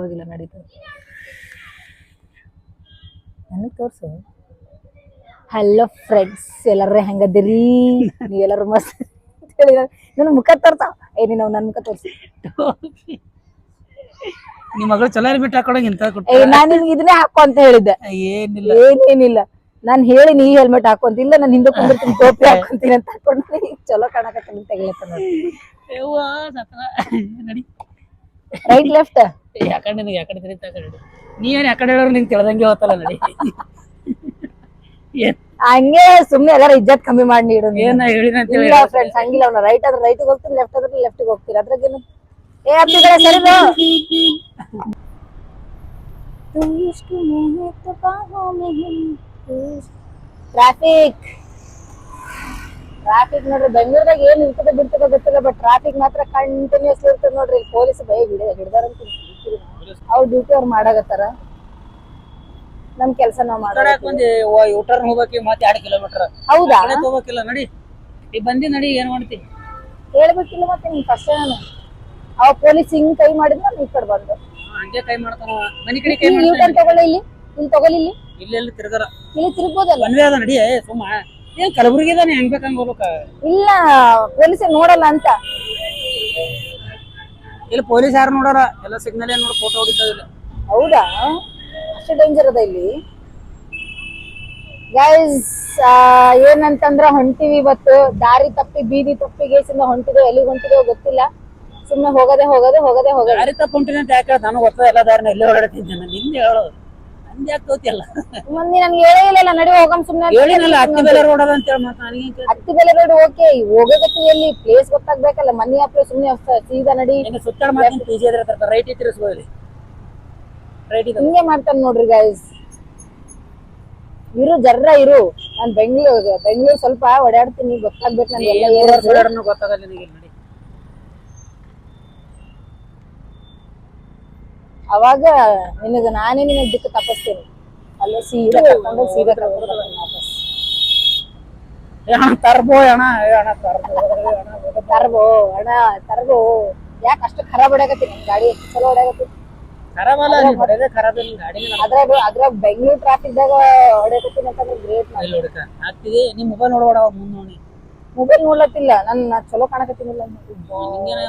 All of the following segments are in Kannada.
ಹೋಗಿಲ್ಲ ನಡೀತು ನನಗೆ ತೋರ್ಸು? ಹಲೋ ಫ್ರೆಂಡ್ಸ್ ಎಲ್ಲರೂ ಹೆಂಗದಿರಿ ನೀವೆಲ್ಲರೂ ಮಸ್ತ್ ನನ್ನ ಮುಖ ತೋರ್ತಾವ ಏ ನೀನು ನನ್ನ ಮುಖ ತೋರಿಸಿ. ನಿಮ್ಮ ಮಗಳು ಚಲೋ ಬಿಟ್ಟು ಹಾಕೊಳಂಗ ಇಂತ ಏ ನಾನು ನಿನ್ಗೆ ಇದನ್ನೇ ಹಾಕೋ ಅಂತ ಹೇಳಿದ್ದೆ. ಏನಿಲ್ಲ. ಏನೇನಿಲ್ಲ. ನಾನ್ ಹೇಳಿ ನೀ ಹೆಲ್ಮೆಟ್ ಹಾಕೊಂತಿಲ್ಲ ನಾನು ಹಿಂದೆ ಕುಂದಿರ್ತೀನಿ ಟೋಪಿ ಹಾಕೊಂತೀನಿ ಅಂತ ಹಾಕೊಂಡ್ರಿ ಚಲೋ ಕಾಣಕತ್ತೀನಿ ತೆಗಿಲತ್ತ. ನಡಿ. ರೈಟ್ ಲೆಫ್ಟ್ ಯಾಕಂಡೆ ನಿನಗೆ ಯಾಕಡೆ ತಿರುಗಿ ಕಡೆ ನೀ ಏನ್ ಯಾಕಡೆ ಹೇಳೋರು ನಿಂಗೆ ತಿಳ್ದಂಗೆ ಹೋತಲ್ಲ ನಡಿ. ಹಂಗೆ ಸುಮ್ನೆ ಎಲ್ಲಾರ ಇಜ್ಜತ್ ಕಮ್ಮಿ ಮಾಡಿ ನೀಡು ಏನ ಹೇಳಿನ ಹೇಳಿ ಇಲ್ಲ ಫ್ರೆಂಡ್ಸ್ ಹಂಗಿಲ್ಲ ಅವ್ನ. ರೈಟ್ ಆದ್ರೆ ರೈಟ್ ಹೋಗ್ತೀರಿ ಲೆಫ್ಟ್ ಆದ್ರೆ ಲೆಫ್ಟ್ ಹೋಗ್ತೀರಿ ಅದ್ರಾಗೇನು? ಏ ಅಪ್ಪಿ ಕಡೆ ಸರಿ ಟ್ರಾಫಿಕ್ ಟ್ರಾಫಿಕ್ ನೋಡ್ರಿ ಬೆಂಗಳೂರಾಗ ಏನ್ ಇರ್ತದೆ ಬಿಡ್ತದೆ ಗೊತ್ತಿಲ್ಲ ಬಟ್ ಟ್ರಾಫಿಕ್ ಮಾತ್ರ ಕಂಟಿನ್ಯೂಸ್ ಇರ್ತದೆ ನೋಡ್ರಿ. ಪೊಲೀಸ್ ಭಯ ಹಿಡಿದ ಹಿಡ್ದಾರಂತ. ಅವ್ರ ಡ್ಯೂಟಿ ಅವ್ರು ಮಾಡಾಕತ್ತಾರ. ನಮ್ ಕೆಲಸ ನಾವ್ ಮಾಡ ಬಂದಿ ಯೂಟರ್ನ್ ಹೋಗ್ಬೇಕು ಮತ್ತೆ ಎರಡು ಕಿಲೋಮೀಟರ್ ಹೌದಾ? ಕಡೆ ಹೋಗ್ಬೇಕಿಲ್ಲ ನಡಿ. ಈ ಬಂದಿ ನಡಿ ಏನ್ ಮಾಡ್ತಿ? ಹೇಳ್ಬೇಕಿಲ್ಲ ಮತ್ತೆ ನಿಮ್ ಫಸ್ಟ್ ನಾನು. ಅವ ಪೊಲೀಸ್ ಹಿಂಗ್ ಕೈ ಮಾಡಿದ್ ನಾನು ಈ ಕಡೆ ಬಂದು. ಹಂಗೆ ಕೈ ಮಾಡ್ತಾನ ಅವ. ಮನಿ ಕಡೆ ಕೈ ಇಲ್ಲಿ ಮಾಡ್ತಾನ ತಗೊಳ್ಳಿ ಇಲ್ಲಿ. ಇಲ್ಲಿ ತಗೊಳ್ಳಿ ಇಲ್ಲಿ. ಇಲ್ಲೆಲ್ಲ ತಿರ್ಗಾರ? ಇಲ್ಲಿ ತಿರುಗ್ಬೋದಲ್ಲ? ಒಂದೇ ಅದ ನಡಿ ಏ, ಸುಮ್ಮ ಏನ್ ಕಲಬುರ್ಗಿ ಇದಾನೆ ಹೆಂಗ್ ಬೇಕಂಗ್ ಹೋಗ್ಬೇಕ? ಇಲ್ಲ ಪೊಲೀಸ್ ನೋಡಲ್ಲ ಅಂತ. ಇಲ್ಲಿ ಪೊಲೀಸ್ ಯಾರು ನೋಡಾರ? ಎಲ್ಲ ಸಿಗ್ನಲ್ ಏನ್ ನೋಡಿ ಫೋಟೋ ಹೊಡಿತಾವ ಇಲ್ಲಿ ಹೌದಾ? ಅಷ್ಟು ಡೇಂಜರ್ ಅದ ಇಲ್ಲಿ. ಗೈಸ್ ಏನಂತಂದ್ರ ಹೊಂಟಿವಿ ಇವತ್ತು. ದಾರಿ ತಪ್ಪಿ ಬೀದಿ ತಪ್ಪಿ ಗೇಸಿಂದ ಹೊಂಟಿದೋ ಎಲ್ಲಿ ಹೊಂಟಿದೋ ಗೊತ್ತಿಲ್ಲ. ಸುಮ್ನೆ ಹೋಗದೆ ಹೋಗದೆ ಹೋಗದೆ ಹೋಗದೆ. ದಾರಿ ತಪ್ಪ ಹೊಂಟಿನ ಅಂತ ಯಾಕೆ ನಾನು ಗೊತ್ತದ ಎಲ್ಲ ದಾರಿನ ಎಲ್ಲಿ ಹೊರಡ್ತಿದ್ದೆ ನಾನು. ನಿಂದೆ ಹೇಳು ನಂದು ಯಾಕೆ ತೋತಿಯಲ್ಲ ಮಂದಿ ನನ್ಗೆ ಹೇಳೇ ಇಲ್ಲ ನಡಿ ಹೋಗಮ್ ಸುಮ್ನೆ ಅಂತ ಹೇಳಿನಲ್ಲ ಹತ್ತಿ ಬೆಲೆ ರೋಡ್ ಅದ ಅಂತ ಹೇಳಿ ಮತ್ತೆ ನನಗೆ ಹತ್ತಿ ಬೆಲೆ ರೋಡ್ ಓಕೆ ಹೋಗಕತ್ತಿ ಎಲ್ಲಿ ಪ್ಲೇಸ್ ಗೊತ್ತಾಗ್ಬೇಕಲ್ಲ ಮನಿ ಸುಮ್ನೆ ಅಷ್ಟ ಸೀದಾ ನಡಿ. ಏನು ಸುತ್ತಾಡ ಮಾಡ್ತೀನಿ ಪಿ ಜಿ ಅದ್ರ ತರ್ತಾರೆ ರೈಟ್ ರೈಟ್ ಇದೆ ಹಿಂಗೆ ಮಾಡ್ತಾನೆ ನೋಡ್ರಿ ಗೈಸ್ ಇರು ಜರ್ರ ಇರು. ನಾನ್ ಬೆಂಗ್ಳೂರ್ ಬೆಂಗ್ಳೂರ್ ಸ್ವಲ್ಪ ಓಡಾಡ್ತೀನಿ ಗೊತ್ತಾಗ್ಬೇಕು ನನ್ಗೆ ಎಲ್ಲ ಗೊತ್ತಾಗಲ್ಲ ನಿನಗೆ ನಡಿ. ಅವಾಗ ನಿನಗ ನಾನೇ ನಿನ್ನ ದಿಕ್ಕ ತಪ್ಪಿಸ್ತೀನಿ. ಅಲ್ಲ ಸೀದಾ ಕರ್ಕೊಂಡು ಸೀದಾ ಕರ್ಕೊಂಡು ಬರ್ತೀನಿ ವಾಪಸ್. ಏ ಅಣ್ಣ ತರ್ಬೋ ಅಣ್ಣ ಏ ಅಣ್ಣ ತರ್ಬೋ ಏ ಅಣ್ಣ ಹೋಗಪ್ಪ. ತರ್ಬೋ ಅಣ್ಣ ತರ್ಬೋ. ಯಾಕೆ ಅಷ್ಟು ಖರಾಬ್ ಹೊಡ್ಯಾಕತ್ತಿ ನನ್ ಗಾಡಿ? ಎಷ್ಟು ಚಲೋ ಹೊಡ್ಯಾಕತ್ತಿ. ಖರಾಬ್ ಅಲ್ಲ ನೀನ್ ಹೊಡೆದೇ ಖರಾಬ್ ಇಲ್ಲ ಗಾಡಿನೇ ನಾನು ಅದ್ರಾಗ ಅದ್ರಾಗ ಬೆಂಗ್ಳೂರ್ ಟ್ರಾಫಿಕ್ ದಾಗ ಹೊಡ್ಯಾಕತ್ತೀನಿ ಅಂತಂದ್ರೆ ಗ್ರೇಟ್ ಇಲ್ಲಿ ಹೊಡಿತ ಹಾಕ್ತಿದಿ ನಿಮ್ ಮೊಬೈಲ್ ನೋಡ್ಬೇಡ ಅವಾಗ ಮುಂದೆ ನೋಡಿ. ಮೊಬೈಲ್ ನೋಡ್ಲತ್ತಿಲ್ಲ ನನ್ನ ಚಲೋ ಕಾಣಕತ್ತಿನಿಲ್ಲ ಹಿಂಗೇನೆ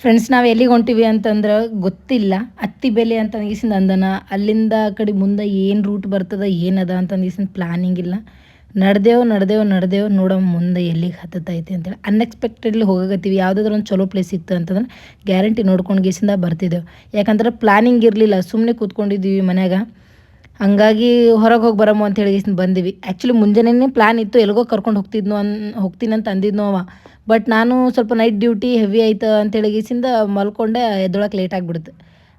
ಫ್ರೆಂಡ್ಸ್ ನಾವು ಎಲ್ಲಿಗೆ ಹೊಂಟಿವಿ ಅಂತಂದ್ರೆ ಗೊತ್ತಿಲ್ಲ. ಅತ್ತಿ ಬೆಲೆ ಅಂತ ಅಂದಿಸಿಂದ ಅಂದನ. ಅಲ್ಲಿಂದ ಕಡೆ ಮುಂದೆ ಏನು ರೂಟ್ ಬರ್ತದ, ಏನದ ಅಂತ ಅಂದಿಸಿಂದ ಪ್ಲಾನಿಂಗ್ ಇಲ್ಲ. ನಡೆದೇವು ನಡೆದೇವು ನಡೆದೇವು ನೋಡೋ ಮುಂದೆ ಎಲ್ಲಿಗೆ ಹತ್ತತೈತಿ ಅಂತೇಳಿ. ಅನ್ಎಕ್ಸ್ಪೆಕ್ಟೆಡ್ಲಿ ಹೋಗಕತ್ತೀವಿ. ಯಾವುದಾದ್ರೂ ಒಂದು ಚಲೋ ಪ್ಲೇಸ್ ಸಿಕ್ತು ಅಂತಂದ್ರೆ ಗ್ಯಾರಂಟಿ ನೋಡ್ಕೊಂಡು ಗೀಸಿಂದ ಬರ್ತಿದ್ದೆವು. ಯಾಕಂದ್ರೆ ಪ್ಲಾನಿಂಗ್ ಇರಲಿಲ್ಲ. ಸುಮ್ಮನೆ ಕೂತ್ಕೊಂಡಿದ್ದೀವಿ ಮನ್ಯಾಗ. ಹಂಗಾಗಿ ಹೊರಗೆ ಹೋಗಿ ಬರಮು ಅಂತ ಹೇಳಿ ಬಂದಿವಿ. ಆ್ಯಕ್ಚುಲಿ ಮುಂಜಾನೆ ಪ್ಲ್ಯಾನ್ ಇತ್ತು, ಎಲ್ಗೋ ಕರ್ಕೊಂಡು ಹೋಗ್ತಿದ್ನೋ ಅನ್, ಹೋಗ್ತೀನಿ ಅಂತ ಅಂದಿದ್ನೋ ಅವ. ಬಟ್ ನಾನು ಸ್ವಲ್ಪ ನೈಟ್ ಡ್ಯೂಟಿ ಹೆವಿ ಆಯ್ತು ಅಂತೇಳಿ ಗೀಸಿಂದ ಮಲ್ಕೊಂಡೆ ಎದ್ದೊಳಕ್ಕೆ ಲೇಟ್ ಆಗಿಬಿಡ್ತು.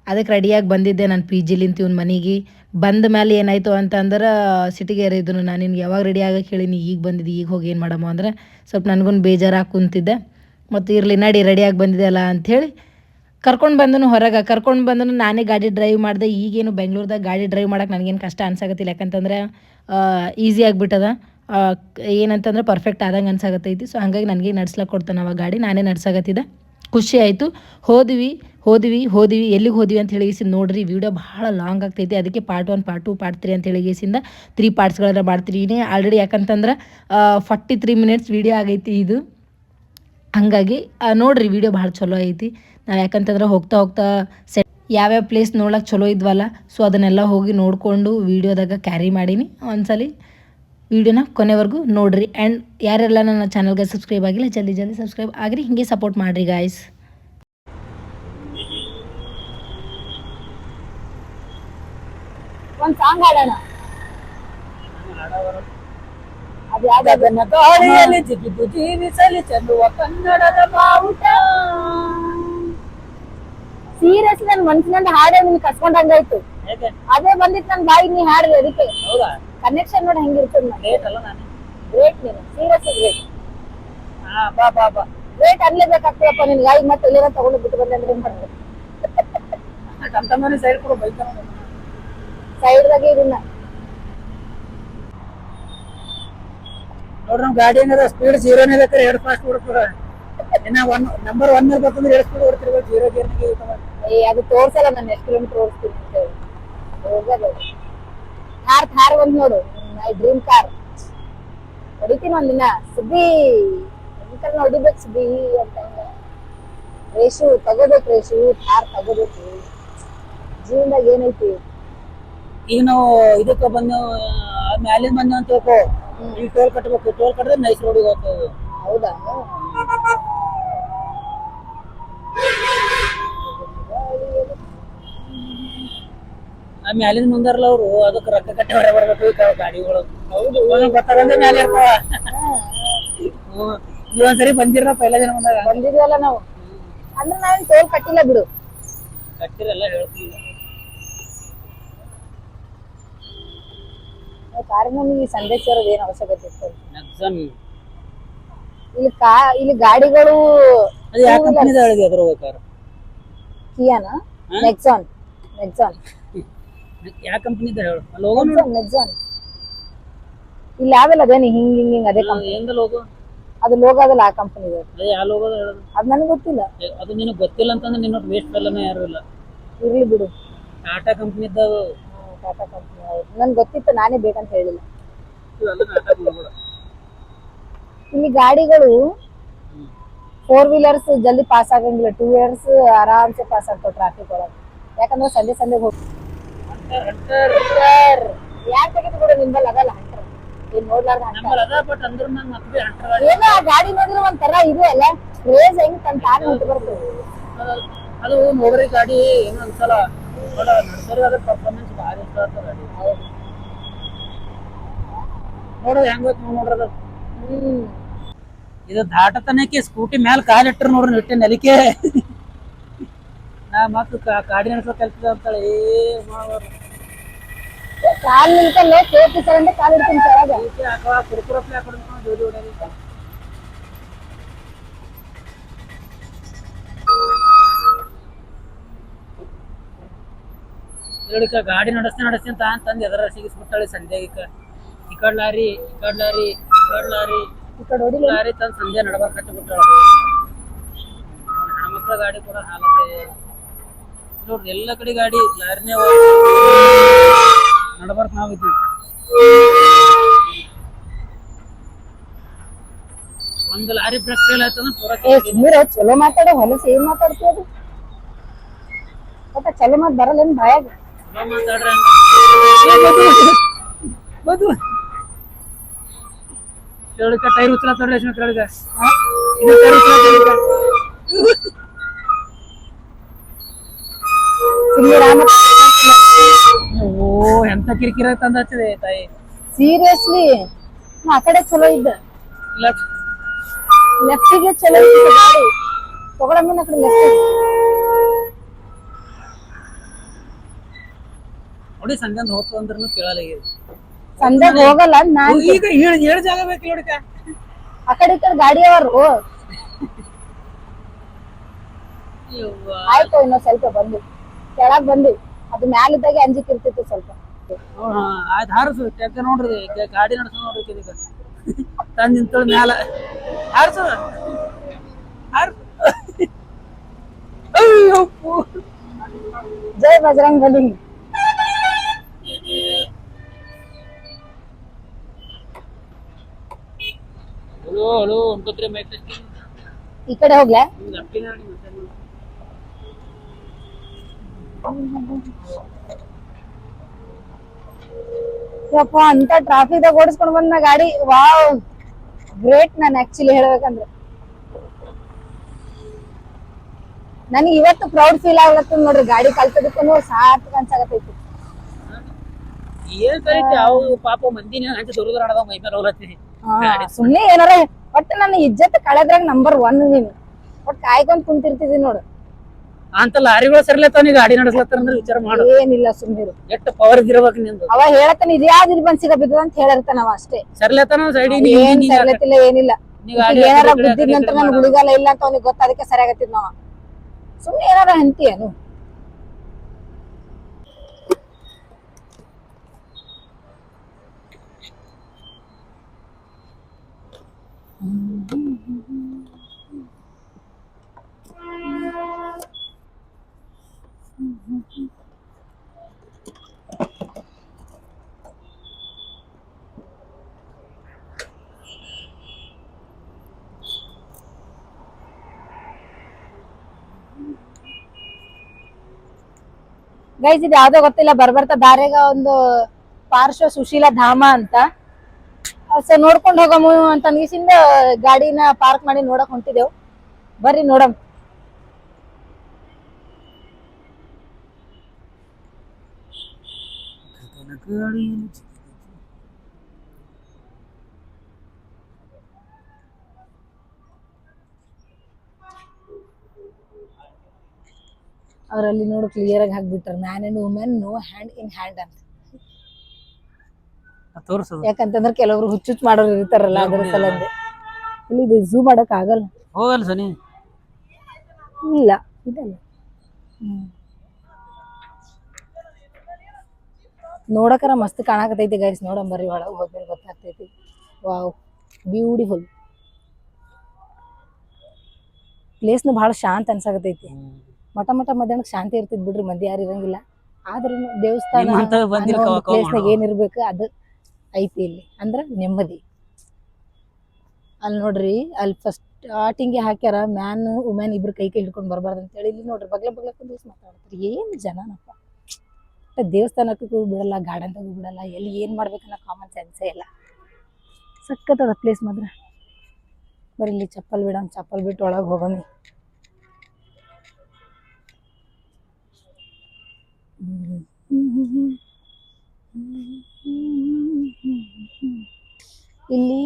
ಅದಕ್ಕೆ ರೆಡಿಯಾಗಿ ಬಂದಿದ್ದೆ ನಾನು ಪಿ ಜಿಲಿಂತ ಇವ್ನ ಮನೆಗೆ. ಬಂದ ಮೇಲೆ ಏನಾಯಿತು ಅಂತಂದ್ರೆ ಸಿಟಿಗೆ ಏರಿದ್ರು ನಾನು ನಿನ್ಗೆ ಯಾವಾಗ ರೆಡಿ ಆಗಕ್ಕೆ ಹೇಳೀನಿ ಈಗ ಬಂದಿದ್ದು, ಈಗ ಹೋಗಿ ಏನು ಮಾಡಮ್ಮ ಅಂದ್ರೆ ಸ್ವಲ್ಪ ನನಗೂ ಬೇಜಾರಾಗಿ ಕುಂತಿದ್ದೆ. ಮತ್ತು ಇರಲಿ ನಡಿ ರೆಡಿಯಾಗಿ ಬಂದಿದ್ದೆಲ್ಲ ಅಂಥೇಳಿ ಕರ್ಕೊಂಡು ಬಂದನು ಹೊರಗೆ, ಕರ್ಕೊಂಡು ಬಂದನು ನಾನೇ ಗಾಡಿ ಡ್ರೈವ್ ಮಾಡಿದೆ, ಈಗೇನು ಬೆಂಗಳೂರ್ದಾಗ ಗಾಡಿ ಡ್ರೈವ್ ಮಾಡಕ್ಕೆ ನನಗೇನು ಕಷ್ಟ ಅನ್ಸಾಗತ್ತಿಲ್ಲ. ಯಾಕಂತಂದ್ರೆ ಈಸಿ ಆಗಿಬಿಟ್ಟದ. ಏನಂತಂದ್ರೆ ಪರ್ಫೆಕ್ಟ್ ಆದಂಗೆ ಅನ್ಸಾಗತ್ತೈತಿ. ಸೊ ಹಾಗಾಗಿ ನನಗೆ ನಡ್ಸ್ಲಕ್ಕೆ ಕೊಡ್ತಾನೆ ಅವ ಗಾಡಿ, ನಾನೇ ನಡ್ಸಾಗತ್ತಿದ್ದೆ. ಖುಷಿ ಆಯಿತು. ಹೋದ್ವಿ ಹೋದ್ವಿ ಹೋದ್ವಿ, ಎಲ್ಲಿಗೆ ಹೋದ್ವಿ ಅಂತ ಹೇಳಿಸಿ ನೋಡ್ರಿ ವಿಡಿಯೋ ಭಾಳ ಲಾಂಗ್ ಆಗ್ತೈತಿ. ಅದಕ್ಕೆ part one part two part three ಅಂತ ಹೇಳಿಗಿಸಿಂದ ತ್ರೀ ಪಾರ್ಟ್ಸ್ಗಳನ್ನ ಮಾಡ್ತೀನಿ ಆಲ್ರೆಡಿ ಯಾಕಂತಂದ್ರೆ ಫಾರ್ಟಿ ತ್ರೀ ಮಿನಿಟ್ಸ್ ವೀಡಿಯೋ ಆಗೈತಿ ಇದು. ಹಂಗಾಗಿ ನೋಡ್ರಿ ವಿಡಿಯೋ ಭಾಳ ಚಲೋ ಐತಿ. ನಾವು ಯಾಕಂತಂದ್ರೆ ಹೋಗ್ತಾ ಹೋಗ್ತಾ ಸೆಟ್ ಯಾವ್ಯಾವ ಪ್ಲೇಸ್ ನೋಡೋಕೆ ಚಲೋ ಇದ್ವಲ್ಲ ಸೊ ಅದನ್ನೆಲ್ಲ ಹೋಗಿ ನೋಡಿಕೊಂಡು ವೀಡಿಯೋದಾಗ ಕ್ಯಾರಿ ಮಾಡೀನಿ. ಒಂದ್ಸಲಿ ವಿಡಿಯೋನ ಕೊನೆವರೆಗೂ ನೋಡ್ರಿ. ಆ್ಯಂಡ್ ಯಾರೆಲ್ಲ ನನ್ನ ಚಾನಲ್ಗೆ ಸಬ್ಸ್ಕ್ರೈಬ್ ಆಗಿಲ್ಲ ಜಲ್ದಿ ಜಲ್ದಿ ಸಬ್ಸ್ಕ್ರೈಬ್ ಆಗಿರಿ ಹಿಂಗೆ ಸಪೋರ್ಟ್ ಮಾಡಿರಿ ಗಾಯ್ಸ್ ಒಂದ್ ಸಾಂಗ್ ಹಾಡೋಣ. ಗಾಳಿಯಲ್ಲಿ ಜಿಗಿದು ಜೀವಿಸಲಿ ಚೆಲ್ಲುವ ಕನ್ನಡದ ಬಾವುಟ ಸೀರಿಯಸ್ ನನ್ ಮನ್ಸಿನಲ್ಲಿ ಹಾಡೇ ನಿನ್ ಕಸ್ಕೊಂಡಂಗಾಯ್ತು ಹಂಗಾಯ್ತು ಅದೇ ಬಂದಿತ್ತು ನನ್ ಬಾಯಿ ನೀ ಹಾಡ್ರಿ ಅದಕ್ಕೆ. ಕನೆಕ್ಷನ್ ನೋಡಿ ಹೆಂಗಿರ್ತದ ರೇಟ್ ಅಲ್ಲ ನಾನು. ಗ್ರೇಟ್ ನೀನು. ಸೀರಿಯಸ್ ಗ್ರೇಟ್ ಆ ಬಾ ಬಾ ಬಾ. ಗ್ರೇಟ್ ಅನ್ಲೇಬೇಕಾಗ್ತದಪ್ಪ ನಿನ್ ಗಾಯಿಗೆ ಮತ್ತೆ ಎಲ್ಲೇನ ತಗೊಂಡು ಬಿಟ್ಟು ಬಂದೆ ಅಂದ್ರೆ ಟಮ್ ಸೈಡ್ ಕೂಡ ಬೈತಾನ ಸೈಡ್ ದಾಗೆ ಇದನ್ನ ನೋಡ್ರಿ ನಮ್ ಗಾಡಿ ಏನಾರ ಸ್ಪೀಡ್ ಜೀರೋನೇ ಬೇಕಾರೆ ಎರಡು ಫಾಸ್ಟ್ ಹೊಡ್ತಾರ ಒನ್ ನಂಬರ್ ಒನ್ ಎರಡು ಸ್ಪೀಡ್ ಜೀರೋ ಗೇರ್ನಾಗೆ ಏ ಅದು ತೋರ್ಸಲ್ಲ ನಾನು ಎಷ್ಟು ಕಿಲೋಮೀಟರ್ ಓಡಿಸ್ತೀನಿ ಅಂತ ಹೇಳಿ. ಹೋಗೋದು ಕಾರ್ ಥಾರ್ ಬಂದ್ ನೋಡು. ಡ್ರೀಮ್ ಕಾರ್ ಹೊಡಿತೀನಿ ಒಂದಿನ. ಹೊಡಿಬೇಕು ಅಂತ ರೇಷು ತಗೋಬೇಕು ರೇಷು. ಥಾರ್ ತಗೋಬೇಕು. ಜೀವನದಾಗ ಏನೈತಿ? ಈಗ ನಾವು ಇದಕ್ಕೆ ಬಂದು ಮ್ಯಾಲಿಂದ ಬಂದು ಅಂತ ಈ ಈಗ ಟೋಲ್ ಕಟ್ಟಬೇಕು ಟೋಲ್ ಕಟ್ಟಿದ್ರೆ ನೈಸ್ ರೋಡಿಗೆ ಹೋಗ್ತದೆ ಹೌದಾ? ಆ ಮ್ಯಾಲಿಂದ ಮುಂದಾರಲ್ಲ ಅವರು ಅದಕ್ಕೆ ರೊಕ್ಕ ಕಟ್ಟಿ ಹೊರ ಬರ್ಬೇಕು ಈ ಗ- ಗಾಡಿಗಳು ಹೌದು ಗೊತ್ತಾಗಂದ್ರೆ ಮ್ಯಾಲೆ ಇರ್ತಾವ ಹ್ಮ್. ಈ ಒಂದ್ಸರಿ ಬಂದಿರ ಪೈಲ ದಿನ ಬಂದಾಗ ಬಂದಿದ್ವಲ್ಲ ನಾವು ಅಂದ್ರೆ ನಾವೇನ್ ಟೋಲ್ ಕಟ್ಟಿಲ್ಲ ಬಿಡು ಕಟ್ಟಿರಲ್ಲ ಹೇಳ್ತೀವಿ ಕಾರಿನ ನಿಮಗೆ ಸಂದೇಶ ಇರೋದು ಏನ್ ಅವಶ್ಯಕತೆ ಇತ್ತು ನೆಕ್ಸನ್ ಇಲ್ಲಿ ಕಾ ಇಲ್ಲಿ ಗಾಡಿಗಳು ಅದು ಯಾವ ಕಂಪನಿದ ಹೇಳಿದೆ ಅದ್ರ ಹೋಗ್ಬೇಕಾರೆ ಕಿಯಾನ ನೆಕ್ಸಾನ್ ನೆಕ್ಸಾನ್ ಯಾವ ಕಂಪನಿ ಹೇಳು? ಅಲ್ಲಿ ಹೋಗೋ ನೋಡು. ಇಲ್ಲಿ ಯಾವೆಲ್ಲ ಅದೇನಿ ಹಿಂಗ್ ಹಿಂಗ್ ಹಿಂಗ್ ಅದೇ ಕಂಪನಿ ಹೆಂಗ ಲೋಗೋ ಅದು ಲೋಗೋ ಅದಲ್ಲ ಆ ಕಂಪನಿ ಅದೇ ಯಾವ ಲೋಗೋ ಹೇಳೋದು ಅದು ನನಗೆ ಗೊತ್ತಿಲ್ಲ. ಏ, ಅದು ನಿನಗೆ ಗೊತ್ತಿಲ್ಲ ಅಂತಂದ್ರೆ ನಿನ್ನ ವೇಸ್ಟ್ ಫೆಲ್ಲನೇ ಯಾರು ಇಲ್ಲ. ಇರ್ಲಿ ಬಿಡು. ಟಾಟಾ ಕಂಪ್ನಿದ ಟಾಟಾ ಕಂಪನಿ ನನ್ಗೆ ಗೊತ್ತಿತ್ತು ನಾನೇ ಬೇಕಂತ ಹೇಳಿಲ್ಲ. ಇಲ್ಲಿ ಗಾಡಿಗಳು ಫೋರ್ ವೀಲರ್ಸ್ ಜಲ್ದಿ ಪಾಸ್ ಆಗಂಗಿಲ್ಲ. ಟೂ ವೀಲರ್ಸ್ ಆರಾಮ್ಸೆ ಪಾಸ್ ಆಗ್ತಾವ ಟ್ರಾಫಿಕ್ ಒಳಗೆ. ಯಾಕಂದ್ರೆ ಸಂಜೆ ಸಂಜೆ ಹೋಗಿ ಯಾಕೆ ತೆಗೆದು ಬಿಡು ನಿಂಬಲ್ಲಿ ಅದಲ್ಲ ಹಂಟ್ರ್ ಏನ್ ನೋಡ್ಲಾರ್ದ ಹಂಟ್ರ್ ಆ ಗಾಡಿ ನೋಡಿದ್ರೆ ಒಂಥರ ಇದು ಅಲ್ಲ ರೇಸ್ ಹೆಂಗ್ ತಾನು ಹೊಂಟು ಬರ್ತದೆ ಅದು- ನೋಡ್ರಿ ಗಾಡಿ ಏನು ಅನ್ಸಲ್ಲ ಅದ್ರ ಪರ್ಫಾರ್ಮೆನ್ಸ್ ಭಾರಿ ಇಷ್ಟ ಆಗ್ತದೆ ಗಾಡಿ. ನೋಡೋದು ಹೆಂಗ್ ಗೊತ್ತು ನೋಡ್ರಿ ಅದು. ಹ್ಮ್. ಇದು ದಾಟತನಕ್ಕೆ ಸ್ಕೂಟಿ ಮ್ಯಾಲ ಕಾಲಿಟ್ರು ನೋಡ್ರಿ ನಿಟ್ಟೆ ನೆಲಿಕೆ ನಾ ಮತ್ತು ಗಾಡಿ ನಡೆಸೋ ಕಲ್ತಿದ್ದೆ ಅಂತಾಳೆ. ಏ ಮಾಡೋರು ಕಾಲ್ ನಿಲ್ಕಲ್ಲೇ ಸೇಫ್ಟಿ ಸರಂಡೆ ಕಾಲ್ ಇಡ್ತೀನಿ ಕೆಳಗ ಹಾಕುವ ಕುರ್ಕುರಪ್ಲೆ ಹಾಕೊಂಡು ಜೋಡಿ ಹೊಡೆಯೋದು ಹೇಳಿಕ ಗಾಡಿ ನಡೆಸ್ತೆ ನಡೆಸ್ತೆ ಅಂತ ಅಂತಂದು ಎದರ ಸಿಗಿಸ್ಬಿಟ್ಟಾಳೆ ಸಂಧ್ಯಾಗಿಕ ಈ ಕಡ್ ಲಾರಿ ಈ ಕಡ್ ಲಾರಿ ಈ ಕಡ್ ಲಾರಿ ಈ ಕಡೆ ಹೊಡಿ ಲಾರಿ ತಂದು ಸಂಧ್ಯಾ ನಡಬಾರ್ ಕಟ್ಟಿ ಬಿಟ್ಟಾಳ ಹೆಣ್ಮಕ್ಳ ಗಾಡಿ ಕೂಡ ಹಾಲತ್ತೆ ನೋಡ್ರಿ ಎಲ್ಲ ಕಡೆ ಗಾಡಿ ಲಾರಿನೇ ನಡಬಾರ್ದು ನಾವಿದ್ವಿ ಒಂದು ಲಾರಿ ಬ್ರೇಕ್ ಫೇಲ್ ಆಯ್ತಂದ್ರೆ ಪೂರ ಏ ಚಲೋ ಮಾತಾಡ ಹೊಲಸು ಏನ್ ಮಾತಾಡ್ತೀವಿ ಒಟ್ಟ ಚಲೋ ಮಾತು ಬರಲ್ಲ ಏನ್ ಬಾಯಾಗ? ಚಲೋ ಮಾತಾಡ್ರಿ ಬದು ಕೇಳಕ ಟೈರ್ ಉಚ್ಚಲತ್ತವ್ರಿ ಲಕ್ಷ್ಮಿ ಕೇಳಕ ಇದು ಟೈರ್ ಉಚ್ಚಲತ್ತವ್ರಿ ಓ ಎಂತ ಕಿರಿಕಿರಿ ತಂದ ಹಚ್ಚಿದೆ ತಾಯಿ. ಸೀರಿಯಸ್ಲಿ ಆ ಕಡೆ ಚಲೋ ಇದ್ದ. ಲೆಫ್ಟಿಗೆ ಚಲೋ ಇದ್ದ ಗಾಡಿ. ತಗೊಳಮ್ಮನ ಕಡೆ ಲೆಫ್ಟ್ ನೋಡಿ ಸಂಜೆ ಹೋಗ್ತು ಅಂದ್ರೂ ಕೇಳಲ್ಲ ಈಗ. ಸಂಜೆ ಹೋಗಲ್ಲ ನಾನು ಈಗ ಏಳು ಏಳು ಜಾಗ ಬೇಕು ನೋಡಿಕ. ಆ ಕಡೆ ಈ ಕಡೆ ಗಾಡಿ ಅವರು ಆಯ್ತು ಇನ್ನೊಂದ್ ಸ್ವಲ್ಪ ಬಂದು. ಕೆಳಗ್ ಬಂದ್ವಿ. ಅದು ಮ್ಯಾಲಿದ್ದಾಗೆ ಅಂಜಿಕ್ ಇರ್ತಿತ್ತು ಸ್ವಲ್ಪ. ಆಯ್ತು ಹಾರಸು. ಟೆಕ್ಕ ನೋಡ್ರಿ ಗಾಡಿ ನಡ್ಸೋ ನೋಡ್ರಿ ಇದೀಗ. ತಂದ್ ನಿಂತಳ ಮ್ಯಾಲ. ಹಾರಸು. ಅಯ್ಯಪ್ಪು. ಜೈ ಬಜರಂಗ್ ಬಲಿ. ಹಲೋ ಹಲೋ ಒಂಬತ್ತರ ಮೈಕ್ ಟೆಸ್ಟಿಂಗ್ ಈ ಕಡೆ ಹೋಗ್ಲಾ ನಿಮ್ಗೆ ಅಪ್ಪಿನ ನೋಡಿ ಮತ್ತೆ ನೋಡಿ. ಯಪ್ಪ ಅಂತ ಟ್ರಾಫಿಕ್ ದಾಗ ಓಡಿಸ್ಕೊಂಡ್ ಬಂದ ಗಾಡಿ ವಾವ್ ಗ್ರೇಟ್ ನಾನು ಆಕ್ಚುಲಿ ಹೇಳ್ಬೇಕಂದ್ರೆ. ನನಗೆ ಇವತ್ತು ಪ್ರೌಡ್ ಫೀಲ್ ಆಗ್ಲತ್ತ ನೋಡ್ರಿ ಗಾಡಿ ಕಲ್ತದಕ್ಕೂ ಸಾರ್ಥಕ ಅನ್ಸಾಗತೈತಿ ಏನ್ ಕರೀತಿ ಅವು ಪಾಪ ಮಂದಿನ ಹಂಚ ದುರ್ಗದ ನಡದ ಮೈ ಮೇಲೆ ಹೋಗ್ಲತ್ತಿ ಹಾ, ಸುಮ್ನೆ ಏನಾರ ಒಟ್ಟ ನನ್ನ ಇಜ್ಜತ್ ಕಳೆದ್ರಾಗ ನಂಬರ್ ಒನ್ ನೀನು. ಒಟ್ ಕಾಯ್ಕೊಂಡ್ ಕುಂತಿರ್ತಿದಿ ನೋಡು. ಅಂತ ಲಾರಿಗಳು ಸರ್ಲತ್ತಾವ ನೀ ಗಾಡಿ ನಡೆಸ್ಲತ್ತಾರ ಅಂದ್ರೆ ವಿಚಾರ ಮಾಡು. ಏನಿಲ್ಲ ಸುಮ್ಮನೆ ಎಷ್ಟು ಪವರ್ ಇರ್ಬೇಕು ನಿಂದು? ಅವ ಹೇಳತಾನ ಇದ್ಯಾವ್ದು ಇಲ್ಲಿ ಬಂದ್ ಸಿಗ ಬಿದ್ದದ ಅಂತ ಹೇಳಿರ್ತಾನ ಅವ ಅಷ್ಟೇ. ಸರ್ಲತ್ತಾನ ಸೈಡ್ ಏನ್ ಸರಿಲತ್ತಿಲ್ಲ ಏನಿಲ್ಲ. ಏನಾರ ಈ ನಂತರ ನನ್ ಮಾಡು. ಗುಳಿಗಾಲ ಇಲ್ಲ ಅಂತ ಅವ್ನಿಗೆ ಗೊತ್ತ ಅದಕ್ಕೆ ಸರಿಯಾಗತ್ತಿದ್ ನಾವ. ಸುಮ್ಮನೆ ಏನಾರ ಅಂತೀಯನು? ಗೈಸ್ ಇದು ಯಾವ್ದೋ ಗೊತ್ತಿಲ್ಲ, ಬರ್ಬರ್ತಾ ದಾರ್ಯಾಗ ಒಂದು ಪಾರ್ಶ್ವ ಸುಶೀಲ ಧಾಮ ಅಂತ. ಸೊ ನೋಡ್ಕೊಂಡು ಹೋಗಮು ಅಂತ ಅನ್ಗಿಸಿಂದ ಗಾಡಿನ ಪಾರ್ಕ್ ಮಾಡಿ ನೋಡಕ್ ಹೊಂಟಿದೆವು. ಬರ್ರಿ ನೋಡಮ್. ಅವ್ರಲ್ಲಿ ನೋಡು ಕ್ಲಿಯರ್ ಆಗಿ ಹಾಕ್ಬಿಟ್ಟಾರೆ man and women no hand in hand ಅಂತ. ತೋರಿಸೋದು. ಯಾಕಂತಂದ್ರೆ ಕೆಲವರು ಹುಚ್ಚುಚ್ಚು ಮಾಡೋರು ಇರ್ತಾರಲ್ಲ ಅದರ ಸಲಂದೆ ಇಲ್ಲಿ. ಇದು ಝೂ ಮಾಡಕ್ ಆಗಲ್ಲ. ಹೋಗಲ್ಲ ಸನಿ. ಇಲ್ಲ ಇದಲ್ಲ. ನೋಡಕರ ಮಸ್ತ್ ಕಾಣಕತೈತಿ ಗೈಸ್ ನೋಡಂ ಬರ್ರಿ ಒಳಗ್ ಹೋದ್ಮೇಲೆ ಗೊತ್ತಾಗ್ತೈತಿ. ವಾವ್ ಬ್ಯೂಟಿಫುಲ್ ಪ್ಲೇಸ್ನು ಭಾಳ ಶಾಂತ ಅನ್ಸಾಕತೈತಿ ಮಠ ಮಠ ಮಧ್ಯಾಹ್ನಕ್ಕೆ ಶಾಂತಿ ಇರ್ತಿದ್ ಬಿಡ್ರಿ ಮಂದಿ ಯಾರು ಇರಂಗಿಲ್ಲ. ಆದ್ರೂ ದೇವಸ್ಥಾನ ಪ್ಲೇಸ್ನಾಗ ಏನಿರ್ಬೇಕು ಅದು ಐತಿ ಇಲ್ಲಿ. ಅಂದ್ರ ನೆಮ್ಮದಿ. ಅಲ್ಲಿ ನೋಡ್ರಿ ಅಲ್ಲಿ ಫಸ್ಟ್ ಸ್ಟಾರ್ಟಿಂಗ್ ಹಾಕ್ಯಾರ ಮ್ಯಾನ್ ವುಮೆನ್ ಇಬ್ರು ಕೈ ಕೈ ಹಿಡ್ಕೊಂಡು ಬರಬಾರ್ದು ಅಂತೇಳಿ ಇಲ್ಲಿ ನೋಡ್ರಿ ಬಗ್ಲ ಬಗ್ಲ ಕುಂದಿಸ್ ಮಾತಾಡ್ತಾರೆ. ಏನ್ ಜನನಪ್ಪ. ದೇವಸ್ಥಾನಕ್ಕೂ ಬಿಡಲ್ಲ ಗಾರ್ಡನ್ದಾಗೂ ಬಿಡಲ್ಲ ಎಲ್ಲಿ ಏನ್ ಮಾಡ್ಬೇಕನ್ನೋ ಕಾಮನ್ ಸೆನ್ಸೇ ಇಲ್ಲ. ಸಖತ್ತದ ಪ್ಲೇಸ್ ಮಾತ್ರ. ಬರೀ ಇಲ್ಲಿ ಚಪ್ಪಲ್ ಬಿಡೋಣ ಚಪ್ಪಲ್ ಬಿಟ್ಟು ಒಳಗೆ ಹೋಗಮಿ ಇಲ್ಲಿ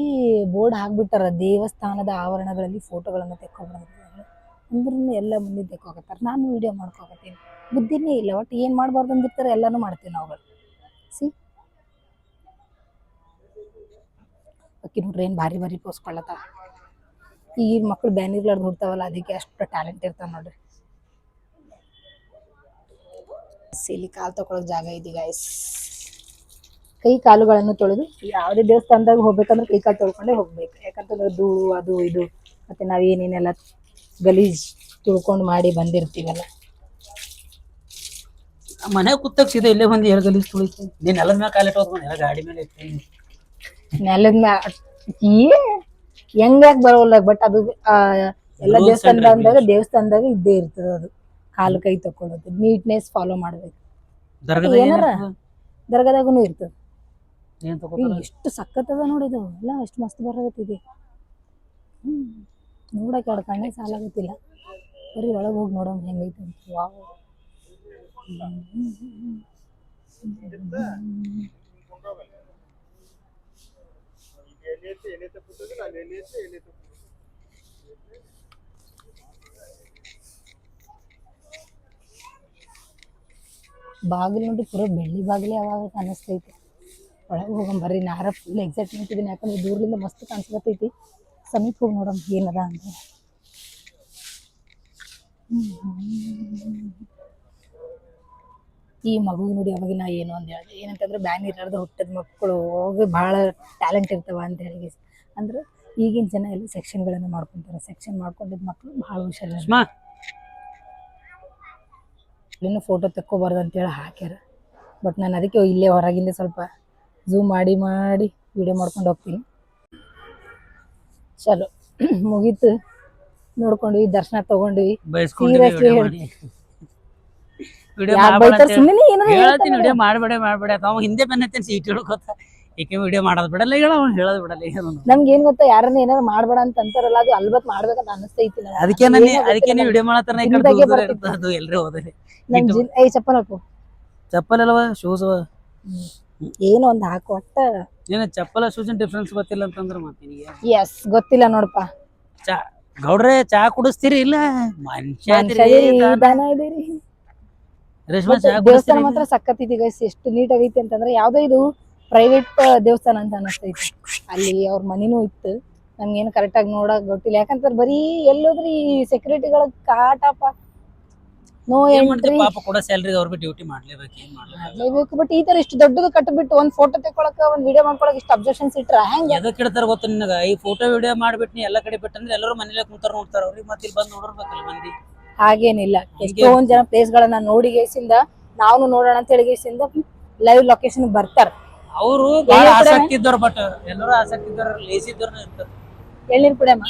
ಬೋರ್ಡ್ ಹಾಕ್ಬಿಟ್ಟಾರ ದೇವಸ್ಥಾನದ ಆವರಣಗಳಲ್ಲಿ ಫೋಟೋಗಳನ್ನು ತೆಕ್ಕೊಬಾರ್ದು ಅಂದ್ರೂ ಎಲ್ಲ ಮುಂದೆ ತೆಕ್ಕೋಕತ್ತಾರ. ನಾನು ವಿಡಿಯೋ ಮಾಡ್ಕೋಕತ್ತೀನಿ. ಬುದ್ಧಿನೇ ಇಲ್ಲ. ಒಟ್ಟು ಏನು ಮಾಡಬಾರ್ದು ಅಂದಿರ್ತಾರೆ ಎಲ್ಲಾನು ಮಾಡ್ತೀವಿ ನಾವುಗಳು. ಸಿ? ಅಕ್ಕಿ ನೋಡ್ರಿ ಏನು ಭಾರಿ ಭಾರಿ ಪೋಸ್ಕೊಳ್ಳತ್ತ ಈಗಿನ ಮಕ್ಳು ಬ್ಯಾನಿರ್ಲಾರ್ದು ಹುಡ್ತಾವಲ್ಲ, ಅದಕ್ಕೆ ಅಷ್ಟು ಟ್ಯಾಲೆಂಟ್ ಇರ್ತಾವ ನೋಡ್ರಿ. ಇಲ್ಲಿ ಕಾಲು ತಗೊಳಕ್ ಜಾಗ ಇದೆ ಗಾಯ್ಸ್ ಕೈ ಕಾಲುಗಳನ್ನು ತೊಳೆದು ಯಾವುದೇ ದೇವಸ್ಥಾನದಾಗ ಹೋಗ್ಬೇಕಂದ್ರೆ ಕೈ ಕಾಲು ತೊಳ್ಕೊಂಡೇ ಹೋಗ್ಬೇಕು. ಯಾಕಂತಂದ್ರೆ ಧೂಳು ಅದು ಇದು ಮತ್ತೆ ನಾವ್ ಏನೇನೆಲ್ಲ ಗಲೀಜ್ ತುಳ್ಕೊಂಡು ಮಾಡಿ ಬಂದಿರ್ತೀವಲ್ಲ. ಮನೆ ಕೂತಾಗ ಸೀದಾ ಇಲ್ಲೇ ಬಂದು ಎರಡು ಗಲೀಜ್ ತುಳಿತು ನೀನ್ ನೆಲದ ಮ್ಯಾಲ ಕಾಲಿಟ್ಟು ಎಲ್ಲ ಗಾಡಿ ಮೇಲೆ ಇರ್ತೀನಿ ನೆಲದ ಮ್ಯಾ ಏ ಯಾಕೆ ಬರೋಲ್ಲ ಬಟ್ ಅದು ಎಲ್ಲ ದೇವಸ್ಥಾನದಾಗ ದೇವಸ್ಥಾನದಾಗ ಇದ್ದೇ ಇರ್ತದ ಅದು. ಕಾಲು ಕೈ ತಕೊಳ್ಳೋದು ನೀಟ್ನೆಸ್ ಫಾಲೋ ಮಾಡ್ಬೇಕು. ದರ್ಗದ ಏನಾರ? ದರ್ಗಾದಾಗೂ ಇರ್ತದೆ. ಎಷ್ಟು ಸಖತ್ ಅದ ನೋಡಿದು ಎಲ್ಲ ಎಷ್ಟು ಮಸ್ತ್ ಬರಗತ್ತಿದೆ ಹ್ಮ್ ನೋಡಕ್ ಎರಡು ಕಣ್ಣೆ ಸಾಲಾಗತ್ತಿಲ್ಲ. ಬರೀ ಒಳಗೆ ಹೋಗಿ ನೋಡೋಣ ಹೆಂಗೈತೆ ಅಂತ. ವಾವ್. ಬಾಗಿಲು ನೋಡಿ ಪೂರ ಬೆಳ್ಳಿ ಬಾಗಿಲೇ ಅವಾಗ ಕಾಣಿಸ್ತೈತಿ. ಒಳಗೆ ಹೋಗಂ ಬರ್ರಿ, ನಾರ ಫುಲ್ ಎಕ್ಸೈಟ್ಮೆಂಟ್ ಇದೀನಿ ಯಾಕಂದ್ರೆ ದೂರದಿಂದ ಮಸ್ತ್ ಕಾಣಿಸ್ಲತ್ತೈತಿ ಸಮೀಪ ಹೋಗಿ ನೋಡಮ್ ಏನದ ಅಂತ. ಈ ಮಗು ನೋಡಿ ಅವಾಗ ನಾ ಏನು ಅಂತ ಹೇಳಿದೆ. ಏನಂತಂದ್ರೆ ಬ್ಯಾನ್ ಇರಾರ್ದ ಹುಟ್ಟದ ಮಕ್ಕಳು ಹೋಗಿ ಭಾಳ ಟ್ಯಾಲೆಂಟ್ ಇರ್ತಾವ ಅಂತ ಹೇಳಿ ಅಂದ್ರೆ ಈಗಿನ ಜನ ಎಲ್ಲ ಸೆಕ್ಷನ್ಗಳನ್ನು ಮಾಡ್ಕೊಂತಾರೆ. ಸೆಕ್ಷನ್ ಮಾಡ್ಕೊಂಡಿದ್ದ ಮಕ್ಕಳು ಭಾಳ ಹುಷಾರ ಇಲ್ಲಿನೂ ಫೋಟೋ ತೆಕ್ಕೋಬಾರ್ದು ಅಂತೇಳಿ ಹಾಕ್ಯಾರ. ಬಟ್ ನಾನು ಅದಕ್ಕೆ ಇಲ್ಲೇ ಹೊರಗಿಂದ ಸ್ವಲ್ಪ ಝೂಮ್ ಮಾಡಿ ಮಾಡಿ ವಿಡಿಯೋ ಮಾಡ್ಕೊಂಡು ಹೋಗ್ತೀನಿ. ಚಲೋ. ಮುಗೀತು. ನೋಡ್ಕೊಂಡ್ವಿ ದರ್ಶನ ತಗೊಂಡ್ವಿ. ಸೀರಿಯಸ್ಲಿ ಹೇಳ್ತೀನಿ. ವಿಡಿಯೋ ಮಾಡ್ಬೇಡ ಮಾಡ್ಬೇಡ. ಹಿಂದೆ ಬೆನ್ನತ್ತೇನೆ ಸೀಟ್ ಹಿಡ್ಕೋತ. ಈಕೆ ವಿಡಿಯೋ ಮಾಡೋದು ಬಿಡಲ್ಲ? ಹೇಳ ಅವ್ನು ಹೇಳೋದು ಬಿಡಲ್ಲ ಏನು ನಮ್ಗೆ ಏನ್ ಗೊತ್ತಾ? ಯಾರನ್ನ ಏನಾದ್ರು ಮಾಡ್ಬೇಡ ಅಂತ ಅಂತಾರಲ್ಲ ಅದು ಅಲ್ಬತ್ ಮಾಡ್ಬೇಕಂತ ಅನಿಸ್ತೈತಿ. ಅದಕ್ಕೆ ಏನೋ ನಾನು ಅದಕ್ಕೆ ನಂಗೆ. ವಿಡಿಯೋ ಮಾಡತ್ತಾರ ಈ ಕಡೆ ದೂರ. ಇರ್ತದೆ ಅದು ಎಲ್ರಿ ಹೋದ್ರೆ. ನನ್ ಜಿನ್ ಚಪ್ಪಲ್ ಹಾಕು. ಚಪ್ಪಲ್ ಅಲ್ವಾ? ಶೂಸ್ ಏನು ಒಂದ್ ಹಾಕು ಒಟ್ಟ. ಏನ ಚಪ್ಪಲ ಶೂಸ್ ಡಿಫ್ರೆನ್ಸ್ ಗೊತ್ತಿಲ್ಲ ಅಂತಂದ್ರ ಮತ್ತೆ ಎಸ್ ಗೊತ್ತಿಲ್ಲ ನೋಡಪ್ಪ. ಚಾ ಗೌಡ್ರೆ ಚಾ ಕುಡಿಸ್ತೀರಿ ಇಲ್ಲ? ಮನುಷ್ಯ ರೇಷ್ಮಾ ಚಾ ದೇವಸ್ಥಾನ ಮಾತ್ರ ಸಖತ್ತಿದೆ ಗೈಸ್ ಎಷ್ಟು ನೀಟ್ ಆಗೈತಿ ಅಂತಂದ್ರೆ ಯಾವ್ದೋ ಇದು ಪ್ರೈವೇಟ್ ದೇವಸ್ಥಾನ ಅಂತ ಅನಿಸ್ತೈತಿ ಅಲ್ಲಿ ಅವ್ರ ಮನಿನೂ ಇತ್ತು. ನಮ್ಗೇನು ಕರೆಕ್ಟ್ ಆಗಿ ನೋಡಕ್ ಗೊತ್ತಿಲ್ಲ. ಯಾಕಂದ್ರೆ ಬರೀ ಎಲ್ಲೋದ್ರಿ ಸೆಕ್ಯೂರಿಟಿಗಳ ಕಾಟಪ್ಪ. ನೋ ಎಂಟ್ರಿ ಪಾಪ ಕೂಡ ಸ್ಯಾಲ್ರಿ ಅವ್ರ ಡ್ಯೂಟಿ ಮಾಡ್ಲೇಬೇಕು ಏನ್ ಮಾಡ್ಲೇಬೇಕು? ಬಟ್ ಈ ತರ ಇಷ್ಟು ದೊಡ್ಡದು ಕಟ್ಬಿಟ್ಟು ಒಂದ್ ಫೋಟೋ ತೆಕೊಳಕ ಒಂದ್ ವಿಡಿಯೋ ಮಾಡ್ಕೊಳಕ್ ಇಷ್ಟು ಅಬ್ಜೆಕ್ಷನ್ಸ್ ಇಟ್ರ ಹೆಂಗ್? ಎದಕ್ ಇಡ್ತಾರ ಗೊತ್ತ ನಿನಗ? ಈ ಫೋಟೋ ವಿಡಿಯೋ ಮಾಡ್ಬಿಟ್ಟು ನೀ ಎಲ್ಲಾ ಕಡೆ ಬಿಟ್ಟಂದ್ರೆ ಎಲ್ಲರೂ ಮನೇಲೆ ಕುಂತಾರ ನೋಡ್ತಾರ. ಅವ್ರಿಗೆ ಮತ್ತೆ ಇಲ್ಲಿ ಬಂದು ನೋಡಿರ್ಬೇಕಲ್ಲ ಮಂದಿ. ಹಾಗೇನಿಲ್ಲ. ಎಷ್ಟೊಂದ್ ಜನ ಪ್ಲೇಸ್ ಗಳನ್ನ ನೋಡಿ ಗೇಸಿಂದ ನಾವು ನೋಡೋಣ ಅಂತ ಹೇಳಿ ಗೇಸಿಂದ ಲೈವ್ ಲೊಕೇಶನ್ ಬರ್ತಾರ. ಅವರು ಬಹಳ ಆಸಕ್ತಿ ಇದ್ದವ್ರು ಬಟ್ ಎಲ್ಲರೂ ಆಸಕ್ತಿ ಇದ್ದವ್ರು ಲೇಸಿ ಇದ್ದವ್ರು ಎಳ್ಳಿರ್ ಎಳ್ನೀರ್ ಕುಡಿಯಮ್ಮ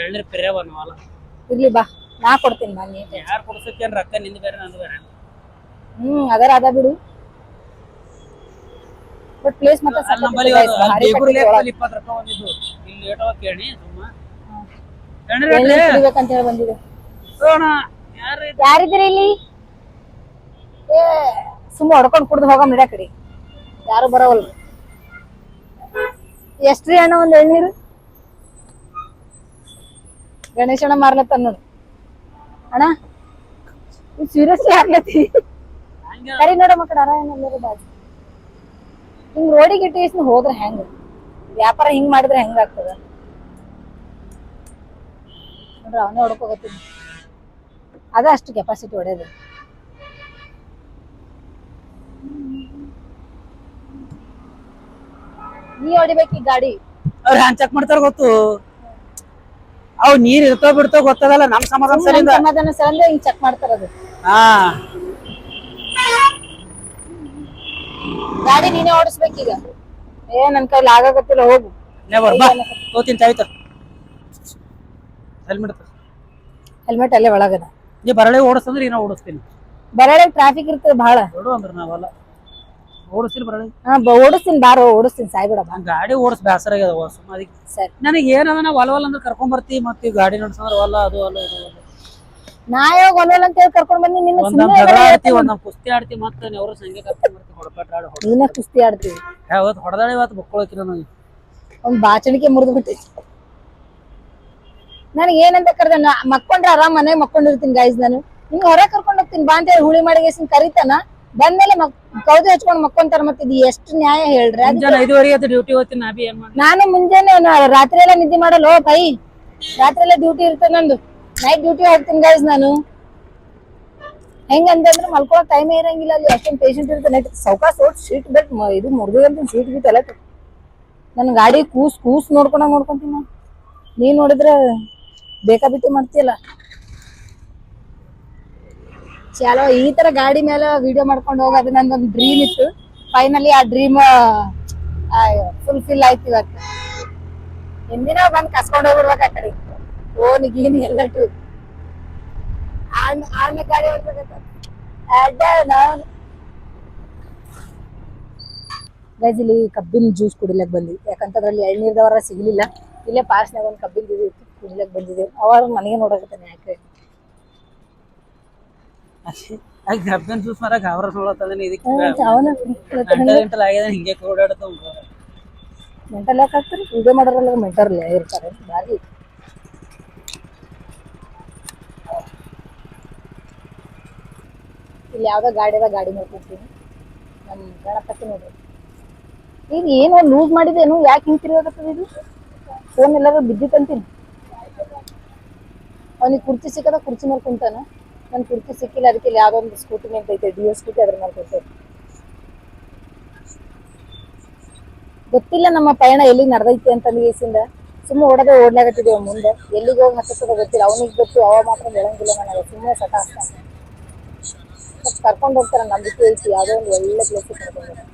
ಎಳ್ನೀರ್ ಪಿರ್ಯಾವ ನಾವಲ್ಲ ಇರ್ಲಿ ಬಾ ನಾ ಕೊಡ್ತೀನಿ ಬಾ ನೀ ಯಾರು ಕೊಡ್ಸಕ್ಕೆ ರೊಕ್ಕ ನಿಂದ ಬೇರೆ ನಂದು ಬೇರೆ ಹ್ಮ್ ಅದರ ಅದ ಬಿಡು. ಬಟ್ ಪ್ಲೇಸ್ ಮತ್ತೆ ನಮ್ಮಲ್ಲಿ ಇಪ್ಪತ್ತು ರೂಪಾಯಿ ಒಂದಿದ್ದು. ಇಲ್ಲಿ ಲೇಟ್ ಅವಾಗ ಕೇಳಿ ಸುಮ್ಮ. ಎಳ್ನೀರ್ ಕುಡಿಬೇಕಂತ ಹೇಳಿ ಬಂದಿದೆ. ಯಾರು ಯಾರಿದ್ದೀರಿ ಇಲ್ಲಿ? ಏ ಸುಮ್ಮ ಹೊಡ್ಕೊಂಡ್ ಕುಡ್ದು ಹೋಗಮ್ ಕಡೆ. ಯಾರು ಬರವಲ್ರಿ? ಎಷ್ಟ್ರಿ ಅಣ್ಣ ಒಂದ್ ಎಳ್ನೀರು? ಗಣೇಶಣ್ಣ ಮಾರ್ಲತ್ತ ನೋಡು. ಅಣ್ಣ ಸೀರಿಯಸ್ಲಿ ಆಗ್ಲತ್ತಿ ಸರಿ ನೋಡಮ್ಮ ಮಕ್ಕಳ ಆರಾಮ ಬಾಜು. ಹಿಂಗ್ ರೋಡಿಗೆ ಇಟ್ಟು ಹೋದ್ರ ಹೆಂಗ? ವ್ಯಾಪಾರ ಹಿಂಗ್ ಮಾಡಿದ್ರೆ ಹೆಂಗ ಆಗ್ತದ? ನೋಡ್ರಿ, ಅವನೇ ಹೊಡ್ಕೋಗತ್ತೀನಿ. ಅದ ಅಷ್ಟು ಕೆಪಾಸಿಟಿ ಹೊಡೆಯೋದು. ನೀ ಹೊಡಿಬೇಕು ಈ ಗಾಡಿ. ಅವ್ರ ಹ್ಯಾಂಗ್ ಚೆಕ್ ಮಾಡ್ತಾರ ಗೊತ್ತು. ಅವ್ ನೀರ್ ಇರ್ತಾವ ಬಿಡ್ತಾವ ಗೊತ್ತದಲ್ಲ ನಮ್ ಸಮಾಧಾನ ಸರಿ ಸಮಾಧಾನ ಅಂದ್ರೆ ಹಿಂಗ್ ಚೆಕ್ ಮಾಡ್ತಾರ ಅದು. ಹಾ. ಗಾಡಿ ನೀನೇ ಓಡಿಸ್ಬೇಕೀಗ ಏ ನನ್ ಕೈಲಿ ಆಗಾಗತ್ತಿಲ್ಲ ಹೋಗು. ಬಾ. ತೋತಿನ್ ತಾಯ್ತ ಹೆಲ್ಮೆಟ್ ಹೆಲ್ಮೆಟ್ ಅಲ್ಲೇ ಒಳಗದ. ನೀ ಬರಳೆ ಓಡಿಸ್ತಂದ್ರೆ ಏನೋ ಓಡಿಸ್ತೀನಿ. ಬರಳೆ ಟ್ರಾಫಿಕ್ ಇರ್ತದೆ ಬಹಳ ನೋಡು ಅಂದ್ರೆ ನಾವಲ್ಲ. ಓಡಿಸ್ತೀನಿ ಬರಳೆ ಹಾ ಬ- ಓಡಿಸ್ತೀನಿ ಬಾರೋ ಓಡಿಸ್ತೀನಿ ಸಾಯ್ಬಿಡ ಬಾ ಗಾಡಿ ಓಡಿಸ್ ಬೇಸರ ಆಗ್ಯದ ಸುಮ್ಮ ಅದಕ್ಕೆ. ಸರಿ. ನನಗೆ ಏನದ ನಾ ಒಲ ಒಲ ಅಂದ್ರೆ ಕರ್ಕೊಂಡ್ ಬರ್ತಿ ಮತ್ತೆ ಗಾಡಿ ನಡ್ಸಂದ್ರೆ ಅದು ಅಲ್ಲ ಇದು ಅಲ್ಲ ನಾ ಯಾವಾಗ ಒಲ್ಲಲ್ಲ ಅಂತ ಹೇಳಿ ಕರ್ಕೊಂಡ್ ಬಂದಿ ನಿನ್ನ ಒಂದೊಂದ್ ಸುಮ್ಮನೆ ಜಗಳ ಆಡ್ತಿ ಒಂದೊಂದ್ ಕುಸ್ತಿ ಆಡ್ತಿ ಮತ್ತೆ ಅವ್ರ ಸಂಗೆ ಕರ್ಕೊಂಡ್ ಬರ್ತಿ ಹೊಡಪಟ್ಟ ಆಡಿ ನೀನ ಕುಸ್ತಿ ಆಡ್ತೀವಿ. ಯಾವತ್ತ ಹೊಡೆದಾಳೆ ಇವತ್ತು ಬಕ್ಕೊಳಕಿಲ್ಲ ನನಗೆ. ಒಂದ್ ಬಾಚಣಿಕೆ ಮುರಿದು ಬಿಟ್ಟೈತಿ. ನನಗೆ ಏನಂತ ಕರೆದ ನಾ ಮಕ್ಕೊಂಡ್ರೆ ಆರಾಮ್ ಮನೆ ಮಕ್ಕೊಂಡಿರ್ತೀನಿ ಗೈಸ್ ನಾನು. ಹಿಂಗ್ ಹೊರ ಕರ್ಕೊಂಡ್ ಹೋಗ್ತೀನಿ ಬಾ ಅಂತ ಹೇಳಿ ಹುಳಿ ಮಾಡಿ ಕರಿತಾನ. ಬಂದ್ಮೇಲೆ ಮಕ್ ಕೌದು ಹಚ್ಕೊಂಡ್ ಮಕ್ಕೊಂತಾರ ಮತ್ತೆ ಇದು ಎಷ್ಟು ನ್ಯಾಯ ಹೇಳ್ರಿ? ಅದು ಮುಂಜಾನೆ ಐದುವರೆಗೆ ಅದು ಡ್ಯೂಟಿ ಹೋಗ್ತೀನಿ ನಾ ಬಿ ಏನ್ ಮಾಡಿ ನಾನು ಮುಂಜಾನೆ ನಾ- ರಾತ್ರಿ ಎಲ್ಲ ನಿದ್ದೆ ಮಾಡಲ್ಲ ಓ ಕೈ ರಾತ್ರಿ ಎಲ್ಲ ಡ್ಯೂಟಿ ಇರ್ತದೆ ನಂದು. ನೈಟ್ ಡ್ಯೂಟಿ ಹೋಗ್ತೀನಿ ಗೈಸ್ ನಾನು. ಹೆಂಗಂತಂದ್ರೆ ಮಲ್ಕೊಳ್ಳೋ ಟೈಮೇ ಇರಂಗಿಲ್ಲ ಅಲ್ಲಿ ಅಷ್ಟೊಂದು ಪೇಷಂಟ್ ಇರ್ತದೆ ನೈಟ್ ಸೌಕಾಸ್ ಓಟ್ ಸೀಟ್ ಬೆಟ್ ಇದು ಮುರಿದಂತ ಸೀಟ್ ಗೀಟ್ ಎಲ್ಲ ನನ್ನ ಗಾಡಿ ಕೂಸ್ ಕೂಸ್ ನೋಡ್ಕೊಂಡ ನೋಡ್ಕೊಂತೀನಿ ನಾನು. ನೀನ್ ನೋಡಿದ್ರೆ ಬೇಕಾಬಿಟ್ಟಿ ಮಾಡ್ತೀಯಲ್ಲ. ಚಲೋ, ಈ ತರ ಗಾಡಿ ಮೇಲೆ ವಿಡಿಯೋ ಮಾಡ್ಕೊಂಡು ಹೋಗೋದು ನಂದೊಂದು ಡ್ರೀಮ್ ಇತ್ತು. ಫೈನಲಿ ಆ ಡ್ರೀಮ್ ಫುಲ್ಫಿಲ್ ಆಯ್ತು ಇವತ್ತು ಹಿಂದಿನ ಬಂದ್ ಕಸ್ಕೊಂಡು ಹೋಗ್ಬಿಡ್ಬೇಕು ಆ ಕಡೆ. ಓನ್ ಗೀನ್ ಎಲ್ಲ ಟ್ರೂ ಆಮೇಲೆ ಗಾಡಿ ನಾನು. ಗೈಸ್ ಇಲ್ಲಿ ಕಬ್ಬಿನ ಜ್ಯೂಸ್ ಕುಡಿಲಕ್ ಬಂದ್ವಿ. ಯಾಕಂತಂದ್ರೆ ಎಳ್ನೀರ್ದವರ ಸಿಗ್ಲಿಲ್ಲ. ಇಲ್ಲೇ ಪಾಸ್ನಾಗ ಒಂದು ಕಬ್ಬಿನ ಜ್ಯೂಸ್ ಕುಡಿಲಕ್ ಬಂದಿದ್ದೇವೆ. ಅವಾಗ ಮನೆಗೆ ನೋಡಕತ್ತಾನೆ ಯಾಕೆ ಕಬ್ಬಿನ ಜ್ಯೂಸ್ ಮರ ಗಾಬರ ನೋಡತ್ತದ ಇದಕ್ಕೆ ಗಂಟೆ ಆಗ್ಯದ ಹಿಂಗೆ ಓಡಾಡ್ತಾವ ಮೆಂಟಲ್ ಯಾಕೆ ಹಾಕ್ತಾರೆ ವಿಡಿಯೋ ಮಾಡೋರೆಲ್ಲ ಮೆಂಟಲ್ ಇರ್ತಾರೆ ಬಾರಿ ಇಲ್ಲಿ ಯಾವ್ದೋ ಗಾಡಿ ಅದ ಗಾಡಿ ನೋಡ್ಕೊಂತೀನಿ ನಮ್ಮ ಗಣಪತಿ ನೋಡ್ರಿ ಇದು ಏನೋ ಲೂಸ್ ಮಾಡಿದೇನು ಯಾಕೆ ಹಿಂಗೆ ತಿರುಗಾಕತ್ತದ ಇದು ಫೋನ್ ಎಲ್ಲಾದ್ರೂ ಬಿದ್ದಿತ್ತಂತೀನಿ ಅವನಿಗೆ ಕುರ್ಚಿ ಸಿಕ್ಕದ ಕುರ್ಚಿ ಮೇಲೆ ಕುಂತಾನ ನನ್ನ ಕುರ್ಚಿ ಸಿಕ್ಕಿಲ್ಲ ಅದಕ್ಕೆ ಇಲ್ಲಿ ಯಾವ್ದೋ ಒಂದು ಸ್ಕೂಟಿ ನಿಂತೈತೆ ಡಿ ಎಸ್ ಸ್ಕೂಟಿ ಅದ್ರ ಮೇಲೆ ಕುಂತೈತೆ ಗೊತ್ತಿಲ್ಲ ನಮ್ಮ ಪಯಣ ಎಲ್ಲಿಗೆ ನಡೆದೈತಿ ಅಂತ ಕೇಸಿಂದ ಸುಮ್ಮನೆ ಓಡದೆ ಓಡ್ಲಾಗತ್ತಿದ್ದೇವೆ ಮುಂದೆ ಎಲ್ಲಿಗೆ ಹೋಗಿ ಹತ್ತದ ಗೊತ್ತಿಲ್ಲ ಅವನಿಗೆ ಗೊತ್ತು ಅವ ಮಾತ್ರ ಹೇಳಂಗಿಲ್ಲ ನನಗೆ ಸುಮ್ಮನೆ ಸಟ ಆಗ್ತಾನೆ ಸ್ವಲ್ಪ ಕರ್ಕೊಂಡು ಹೋಗ್ತಾರೆ ನಂಬಿಕೆ ಐತಿ ಯಾವುದೋ ಒಂದು ಒಳ್ಳೆ ಪ್ಲೇಸ್ ಕರ್ಕೊಂಡು ಹೋಗ್ತಾರೆ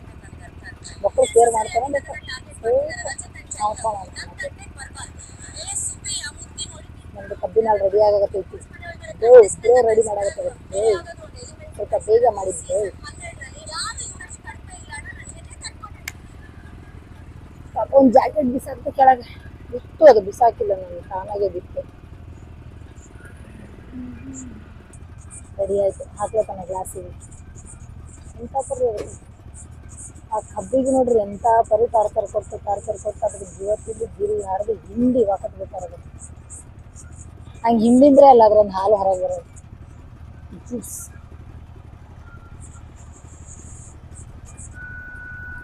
ಮಕ್ಕಳು ಕೇರ್ ಮಾಡ್ತಾರೆ ಬೇಕು ನಮ್ದು ಕಬ್ಬಿನ ರೆಡಿ ಆಗತ್ತೈತಿ ಏ ಸ್ಪ್ರೇ ರೆಡಿ ಮಾಡಾಗತ್ತದ ಏ ಸ್ವಲ್ಪ ಬೇಗ ಮಾಡಿದ್ದೆ ಒಂದು ಜಾಕೆಟ್ ಬಿಸಾಕ್ತು ಕೆಳಗೆ. ಬಿತ್ತು ಅದು ಬಿಸಾಕಿಲ್ಲ ನಾನು, ತಾನಾಗೆ ಬಿತ್ತು ರೆಡಿ ಆಯ್ತು ಹಾಕ್ಲತ್ತಾನ ಗ್ಲಾಸಿಗೆ ಎಂತ ಪರಿ. ಆ ಕಬ್ಬಿಗೆ ನೋಡ್ರಿ ಎಂತ ಪರಿ ಟಾರ್ಚರ್ ಕೊಟ್ಟು ಟಾರ್ಚರ್ ಕೊಟ್ಟು ಅದ್ರ ಜೀವತ್ತಿದ್ದು ಗಿರಿ ಹರಿದು ಹಿಂಡಿ ಬಿಡ್ತಾರೆ ಅದು. ಹಂಗೆ ಹಿಂದಿಂದ್ರೆ ಅಲ್ಲ ಅದ್ರೊಂದು ಹಾಲು ಹೊರಗೆ ಬರೋದು ಜ್ಯೂಸ್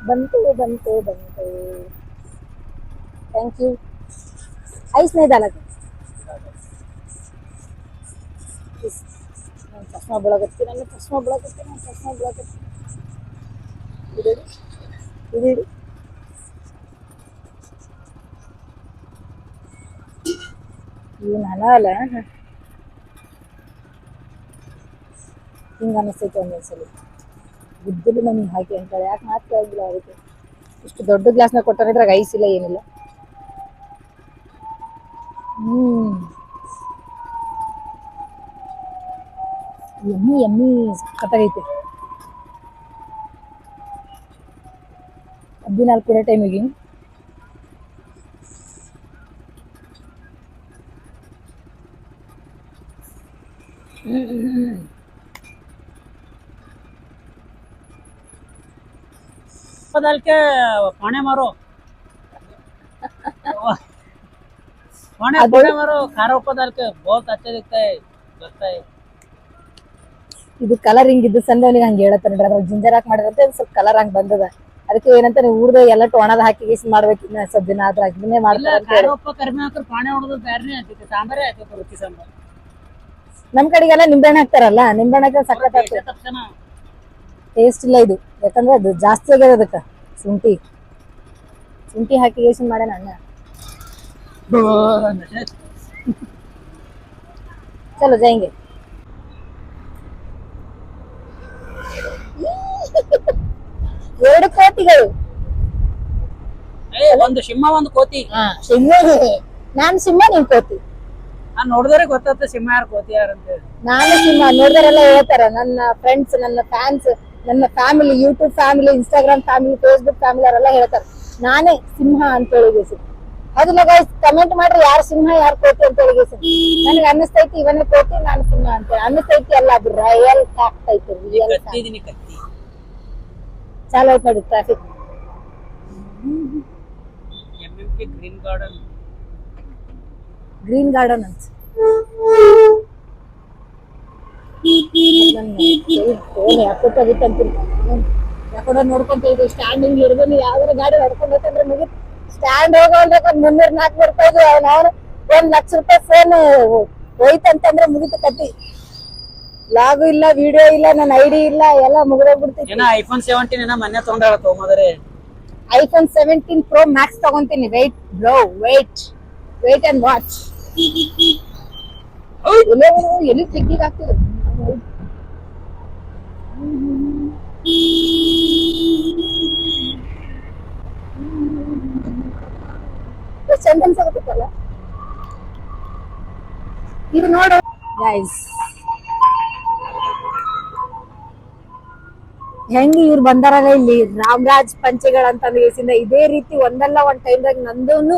ಬಂತು ಬಂತು ಬಂತು ಥ್ಯಾಂಕ್ ಯು ಐಸ್ ನೈದಲ್ಲ ನಾನು ಚಶ್ಮಾ ಬೆಳಗತ್ತಿ ನನ್ನ ಚಶ್ಮಾ ಬೆಳಗತ್ತಿ ನನ್ನ ಚಶ್ಮಾ ಬೆಳಗತ್ತಿ ಇದು ಇಡು. Yun, halala. ಹಿಂಗೆ ಅನಿಸ್ತೈತೆ ಒಂದೊಂದು ಸಲ ಬುದ್ಧಿಲು ನನಗೆ ಹಾಗೆ ಅಂತಾರೆ ಯಾಕೆ ಮಾತ್ರ ಆಗಿಲ್ಲ ಅವರಿಗೆ ಇಷ್ಟು ದೊಡ್ಡ ಗ್ಲಾಸ್ನ ಕೊಟ್ಟಾರೆ ಇದ್ರಾಗ ಐಸ್ ಇಲ್ಲ ಏನಿಲ್ಲ ಹ್ಞೂ ಎಮ್ಮಿ ಎಮ್ಮಿ ಸಖತ್ತಾಗೈತೆ ಹದಿನಾಲ್ಕು ಟೈಮಿಗೆ दाल के पाने मारो पाने ಅದು- पाने मारो खारा ऊपर डाल के बहुत अच्छा दिखता है लगता है ಇದು ಕಲರ್ ಹಿಂಗ್ ಇದ್ದು ಸಂದ ಅವನಿಗೆ ಹಂಗೆ ಹೇಳತ್ತ ನೋಡ್ರಿ ಅದ್ರ ಜಿಂಜರ್ ಹಾಕಿ ಮಾಡಿದಂತೆ ಒಂದ್ ಸ್ವಲ್ಪ ಕಲರ್ ಹಂಗ್ ಬಂದದ ಅದಕ್ಕೆ ಏನಂತ ನೀವು ಊರ್ದ ಎಲ್ಲ ಒಣದ ಹಾಕಿ ಗೀಸ್ ಮಾಡ್ಬೇಕು ಇನ್ನ ಸ್ವಲ್ಪ ದಿನ ಆದ್ರ ಇದನ್ನೇ ಇಲ್ಲ ಮಾಡ್ತಾರ ಅಂತ ಖಾರ ಹೇಳಿ ಉಪ್ಪು ಕಡಿಮೆ ಹಾಕ್ರೆ ಪಾನೆ ಹೊಡೆದು ಬ್ಯಾರ್ನೇ ಆಗ್ತೈತೆ ಸಾಂಬಾರೇ ಆಗ್ತೈತೆ ರುಚಿ ಸಾಂಬಾರ್ ನಮ್ ಕಡೆಗೆಲ್ಲ ನಿಂಬೆಹಣ್ಣು ಹಾಕ್ತಾರಲ್ಲ ನಿಂಬೆಹಣ್ಣು ಹಾಕಿದ್ರೆ ಸಖತ್ ಆಗ್ತದೆ ತಕ್ಷಣ ಟೇಸ್ಟ್ ಇಲ್ಲ ಇದು ಯಾಕಂದ್ರೆ ಅದು ಜಾಸ್ತಿ ಆಗ್ಯದ ಅದಕ್ಕ ಶುಂಠಿ. ಶುಂಠಿ ಹಾಕಿ ಯೋಚನೆ ಮಾಡ್ಯಾನ ಅಣ್ಣ. ಚಲೋ ಜೈಂಗೆ ಎರಡು ಕೋತಿಗಳು. ಒಂದು ಸಿಂಹ ಒಂದು ಕೋತಿ. ಸಿಂಹ ನಾನ್ ಸಿಂಹ ನಿಮ್ ಕೋತಿ. ನಾನ್ ನೋಡಿದ್ರೆ ಗೊತ್ತಾಗ್ತದೆ ಸಿಂಹ ಯಾರು ಕೋತಿ ಯಾರು ಅಂತ ನಾನು ಸಿಂಹ ನೋಡಿದರೆಲ್ಲ ಹೇಳ್ತಾರ. ನನ್ನ ಫ್ರೆಂಡ್ಸ್ ನನ್ನ ಫ್ಯಾನ್ಸ್ ನನ್ನ family YouTube family Instagram family Facebook family ಅವರೆಲ್ಲ ಹೇಳ್ತಾರೆ ನಾನೇ ಸಿಂಹ ಅಂತ ಹೇಳಿಗೇಸಿ ಅದನ್ನ ಗೈಸ್ ಕಮೆಂಟ್ ಮಾಡ್ರಿ ಯಾರು ಸಿಂಹ ಯಾರು ಕೋತಿ ಅಂತ ಹೇಳಿಗೇಸಿ ನನಗೆ ಅನ್ನಿಸ್ತೈತಿ ಇವನೇ ಕೋತಿ ನಾನು ಸಿಂಹ ಅಂತ ಅನ್ನಿಸ್ತೈತಿ ಅಲ್ಲ ಅದು ರಯಲ್ ಫ್ಯಾಕ್ಟ್ ಐತಿ ರಿಯಲ್ ಚಾಲು ಆಯ್ತು ನೋಡಿ traffic green garden green garden ಅಂತ. ಯಾಕಂದ್ರೆ ನೋಡ್ಕೊಂತ ಇದ್ವಿ ಸ್ಟ್ಯಾಂಡಿಂಗ್ ಹಿಡಿದು ಯಾವ್ದಾರ ಗಾಡಿ ಹೊಡ್ಕೊಂಡ್ ಹೋಗ್ತಂದ್ರೆ ಸ್ಟ್ಯಾಂಡ್ ಹೋಗೋಲ್ರಿ ಒಂದ್ ಮುನ್ನೂರ್ ರೂಪಾಯಿ ಅವ್ನ ಒಂದ್ ಲಕ್ಷ ರೂಪಾಯಿ ಫೋನ್ ಹೋಯ್ತಂತಂದ್ರೆ ಮುಗಿತು ಕತ್ತಿ ಲಾಗು ಇಲ್ಲ ವಿಡಿಯೋ ಇಲ್ಲ ನನ್ನ ಐಡಿ ಇಲ್ಲ ಎಲ್ಲ ಮುಗಿದೋಗ್ಬಿಡ್ತೀನಿ ಏನ ಐಫೋನ್ ಸೆವೆಂಟೀನ್ ಏನೋ ಮೊನ್ನೆ ತಗೊಂಡಾಳ ತೊಗೊಂಬದ್ರೆ iPhone seventeen pro max ತಗೊಂತೀನಿ. Wait bro wait wait and watch ಎಲ್ಲಿ ಚೆಕ್ಕಿಂಗ್ ಆಗ್ತದೆ. ಚಂದ ಇದು ನೋಡು ಗೈಸ್ ಹೆಂಗ್ ಇವ್ರು ಬಂದಾರಲ್ಲ ಇಲ್ಲಿ? ರಾಮರಾಜ್ ಪಂಚೆಗಳಂತ ಇದೇ ರೀತಿ ಒಂದಲ್ಲ ಒಂದ್ ಟೈಮ್ದಾಗ ನಂದೂನು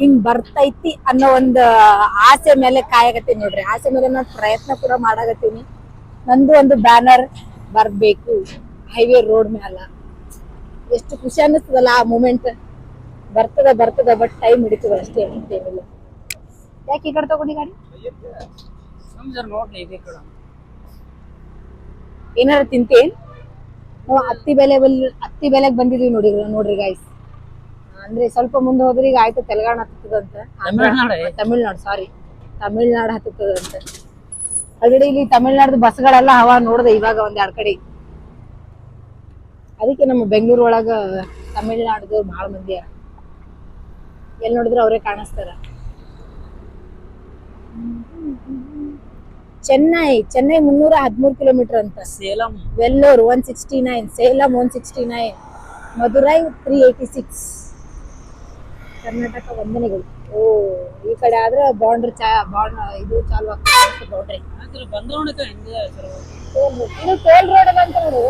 ಹಿಂಗ್ ಬರ್ತೈತಿ ಅನ್ನೋ ಒಂದ್ ಆಸೆ ಮೇಲೆ ಕಾಯಕತ್ತೀನಿ ನೋಡ್ರಿ. ಆಸೆ ಮೇಲೆ ನಾನು ಪ್ರಯತ್ನ ಕೂಡ ಮಾಡಾಕತ್ತೀನಿ. ನಂದು ಒಂದು ಬ್ಯಾನರ್ ಬರ್ಬೇಕು. ಹೈವೇ ರೋಡ್ ಮ್ಯಾಲ. ಎಷ್ಟು ಖುಷಿ ಅನ್ನಿಸ್ತದಲ್ಲ ಆ ಮೂಮೆಂಟ್. ಬರ್ತದ ಬರ್ತದ, ಬಟ್ ಟೈಮ್ ಹಿಡಿತದ ಅಷ್ಟೇ ಅಂತೇನಿಲ್ಲ ಯಾಕೆ ಈ ಕಡೆ ತಗೊಂಡಿ ಗಾಡಿ? ಏನಾರ ತಿಂತೇನ್ ನಾವು ಹತ್ತಿ ಬೆಲೆ ಬಲ್, ಹತ್ತಿ ಬೆಲೆಗೆ ಬಂದಿದೀವಿ ನೋಡಿ ನೋಡ್ರಿ ಗಾಯ್ಸ್ ಅಂದ್ರೆ ಸ್ವಲ್ಪ ಮುಂದೆ ಹೋದ್ರೆ ಈಗ ಆಯ್ತು ತೆಲಂಗಾಣ ಹತ್ತದಂತ ತಮಿಳ್ನಾಡು. ತಮಿಳ್ನಾಡು ಸಾರಿ ತಮಿಳ್ನಾಡು ಹತ್ತದಂತ ಆಲ್ರೆಡಿ ಇಲ್ಲಿ ತಮಿಳ್ನಾಡು ಬಸ್ಗಳೆಲ್ಲ ಹವಾ ನೋಡ್ದೆ ಇವಾಗ ಒಂದ್ ಎರಡ್ ಕಡೆ. ಅದಕ್ಕೆ ನಮ್ಮ ಬೆಂಗಳೂರು ಒಳಗ ತಮಿಳ್ನಾಡ್ದು ಬಾಳ ಮಂದಿ ಎಲ್ಲಿ ನೋಡಿದ್ರು ಅವರೇ ಕಾಣಿಸ್ತಾರ. ಚೆನ್ನೈ ಚೆನ್ನೈ ಮುನ್ನೂರ ಹದಿಮೂರು ಕಿಲೋಮೀಟರ್ ಅಂತ. Salem. Vellore one sixty nine Salem one sixty nine Madurai three eighty six Karnataka ವಂದನೆಗಳು. ಓ ಈ ಕಡೆ ಆದ್ರೆ ಬೌಂಡ್ರಿ ಚಾ ಬೌಂಡ್ ಇದು ಚಾಲು ಆಗ್ತದೆ ಬೌಂಡ್ರಿ ಆದ್ರೆ ಬಂದವಣಕ ಇದು ಟೋಲ್ ರೋಡ್ ಅಂತ ನೋಡು.